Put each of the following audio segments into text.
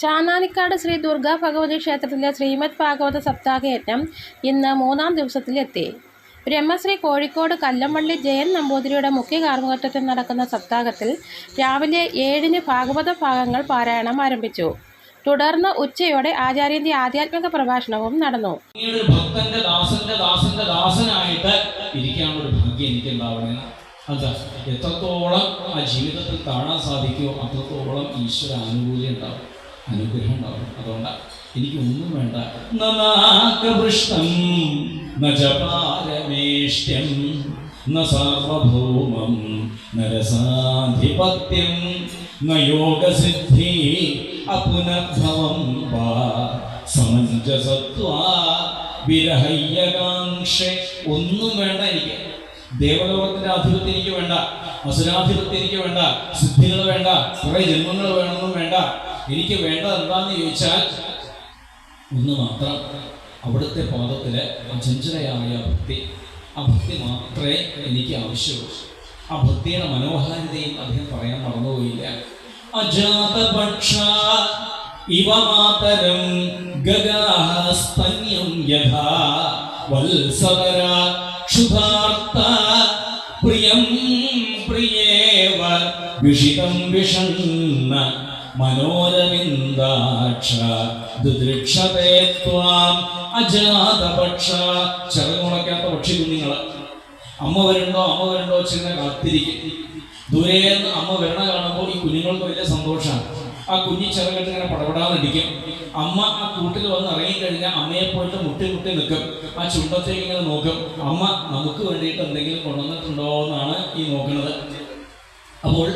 ചാന്നാനിക്കാട് ശ്രീ ദുർഗാ ഭഗവതി ക്ഷേത്രത്തിലെ ശ്രീമദ് ഭാഗവത സപ്താഹയജ്ഞം ഇന്ന് മൂന്നാം ദിവസത്തിലെത്തി. ബ്രഹ്മശ്രീ കോഴിക്കോട് കല്ലമ്പള്ളി ജയൻ നമ്പൂതിരിയുടെ മുഖ്യ കാർമ്മികത്വത്തിൽ നടക്കുന്ന സപ്താഹത്തിൽ രാവിലെ ഏഴിന് ഭാഗവത ഭാഗങ്ങൾ പാരായണം ആരംഭിച്ചു. തുടർന്ന് ഉച്ചയോടെ ആചാര്യന്റെ ആധ്യാത്മിക പ്രഭാഷണവും നടന്നു. ദാസനായിട്ട് ഒരു ഭാഗ്യം എനിക്ക് എത്രത്തോളം ആ ജീവിതത്തിൽ കാണാൻ സാധിക്കുമോ അത്രത്തോളം ഈശ്വര ആനുകൂല്യം ഉണ്ടാവും. അനുഗ്രഹം ഉണ്ടാവും അതുകൊണ്ടാണ് എനിക്ക് ഒന്നും വേണ്ട. നൃഷ്ടം ന ചപാരമേഷ്ട്യം ന സാർവഭൗമം നരസാധിപത്യം ന യോഗസിദ്ധി അപുനർഭവം വാ സമഞ്ജസത്വാ വിരഹയ്യകാംക്ഷ. ഒന്നും വേണ്ട എനിക്ക്. ദേവലോകത്തിന്റെ ആധിപത്യം എനിക്ക് വേണ്ട. അസുരാധിപത്യം എനിക്ക് വേണ്ട. സിദ്ധികൾ വേണ്ട. കുറെ ജന്മങ്ങൾ വേണമെന്നും വേണ്ട. എനിക്ക് വേണ്ടത് എന്താന്ന് ചോദിച്ചാൽ ഒന്ന് മാത്രം അവിടുത്തെ പാദത്തിലെ അചഞ്ചലയായ ഭക്തി ആ ഭക്തി മാത്രമേ എനിക്ക് ആവശ്യമുള്ളൂ. ആ ഭക്തിയുടെ മനോഹാരിതയും അദ്ദേഹം പറയാൻ മറന്നുപോയില്ല. അജാതപക്ഷ ഇവ മാതരം ഗഗാസ്തന്യം യഥാ വത്സവര ക്ഷുധാർത്ത പ്രിയം പ്രിയേവ വിഷിതം വിഷണ്ണ മനോരവിന്ദാക്ഷ ദുദൃക്ഷതേ അജാതപക്ഷ. ചെറുകുണക്കാത്ത പക്ഷി കുഞ്ഞുങ്ങളെ. അമ്മ വരണ്ടോ അമ്മ വരണ്ടോ ചെന്ന് കാത്തിരിക്കും. ദൂരേന്ന് അമ്മ വരണ കാണുമ്പോൾ ഈ കുഞ്ഞുങ്ങൾക്ക് വലിയ സന്തോഷമാണ്. ആ കുഞ്ഞി ചെറുകെട്ട് ഇങ്ങനെ പടപെടാതിരിക്കും. അമ്മ ആ കൂട്ടിൽ വന്ന് ഇറങ്ങിക്കഴിഞ്ഞാൽ അമ്മയെ പോയിട്ട് മുട്ടി മുട്ടി നിൽക്കും. ആ ചുണ്ടത്തേക്ക് ഇങ്ങനെ നോക്കും. അമ്മ നമുക്ക് വേണ്ടിയിട്ട് എന്തെങ്കിലും കൊണ്ടുവന്നിട്ടുണ്ടോ? എന്നാണ് ഈ നോക്കുന്നത് അപ്പോൾ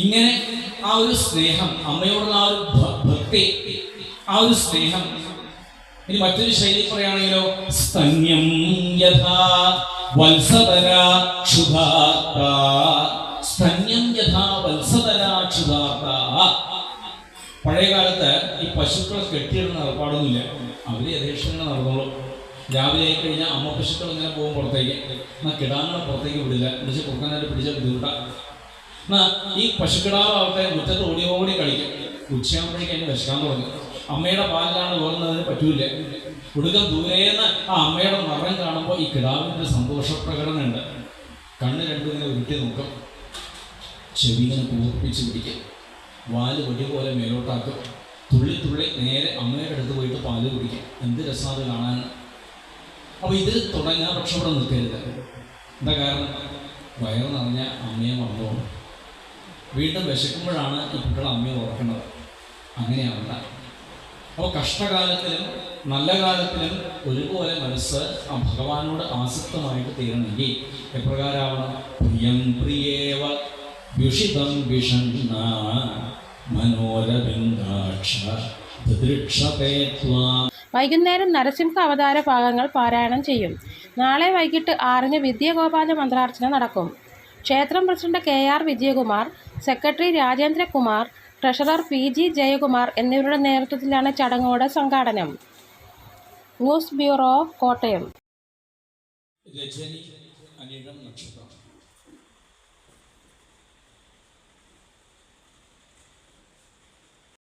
ഇങ്ങനെ ആ ഒരു സ്നേഹം അമ്മയോടുള്ള ആ ഒരു ഭക്തി ആ ഒരു സ്നേഹം. ഇനി മറ്റൊരു ശൈലി പറയുകയാണെങ്കിലോ സ്തന്യം യഥാ വത്സതര ക്ഷുധാർത്ത സ്തന്യം യഥാ വത്സതര ക്ഷുധാർത്ത പഴയ കാലത്ത് ഈ പശുക്കളെ കെട്ടിയിടുന്ന ഏർപ്പാടൊന്നുമില്ല അവർ യഥേഷ്ടങ്ങൾ നടന്നോളൂ. രാവിലെ ആയി കഴിഞ്ഞാൽ അമ്മ പശുക്കൾ ഇങ്ങനെ പോകും പുറത്തേക്ക്. എന്നാൽ കിടാങ്ങളെ പുറത്തേക്ക് വിടില്ല. പിടിച്ച് കൊടുക്കാനായിട്ട് പിടിച്ച ബുദ്ധിമുട്ടാണ് എന്നാ ഈ പശുക്കിടാവാവട്ടെ മുറ്റത്ത് ഓടി ഓടി കളിക്കും. ഉച്ചയാകുമ്പോഴേക്കും അതിന് വിശക്കാൻ തുടങ്ങി. അമ്മയുടെ പാലിലാണ് വേറുന്നതിന് പറ്റൂല. ഒടുക്കം ദൂരേന്ന് ആ അമ്മയുടെ മറം കാണുമ്പോൾ ഈ കിടാവിന്റെ ഒരു സന്തോഷ പ്രകടനമുണ്ട് കണ്ണ് രണ്ടും ഇങ്ങനെ ഉരുട്ടി നോക്കും. ചെവി ഇങ്ങനെ കൂർപ്പിച്ച് പിടിക്കും. വാൽ പൊടി പോലെ മേലോട്ടാക്കും. തുള്ളി തുള്ളി നേരെ അമ്മയുടെ അടുത്ത് പോയിട്ട് പാൽ കുടിക്കും. എന്ത് രസമാണ് കാണാൻ. അപ്പോൾ ഇതിൽ തുടങ്ങാൻ പക്ഷെ ഇവിടെ നിൽക്കരുത്. എന്താ കാരണം? വയറ് നിറഞ്ഞ അമ്മയെ മറന്നുപോകും വീണ്ടും വിശക്കുമ്പോഴാണ് ഈ കുട്ടികൾ അമ്മയെ ഓർക്കുന്നത്. അങ്ങനെയാവണ്ട അപ്പോൾ കഷ്ടകാലത്തിലും നല്ല കാലത്തിലും ഒരുപോലെ മനസ്സ് ആ ഭഗവാനോട് ആസക്തമായിട്ട് തീരണമെങ്കിൽ എപ്രകാരമാവണം? പ്രിയം പ്രിയേവ വിഷിതം വിഷണ്ണ വൈകുന്നേരം നരസിംഹ അവതാര ഭാഗങ്ങൾ പാരായണം ചെയ്യും. നാളെ വൈകിട്ട് ആറിന് വിദ്യഗോപാല മന്ത്രാർച്ചന നടക്കും. ക്ഷേത്രം president K R Vijayakumar secretary Rajendrakumar treasurer P G Jayakumar എന്നിവരുടെ നേതൃത്വത്തിലാണ് ചടങ്ങോടെ സംഘാടനം. News bureau Kottayam. രജനി അനിഴം നക്ഷത്രം.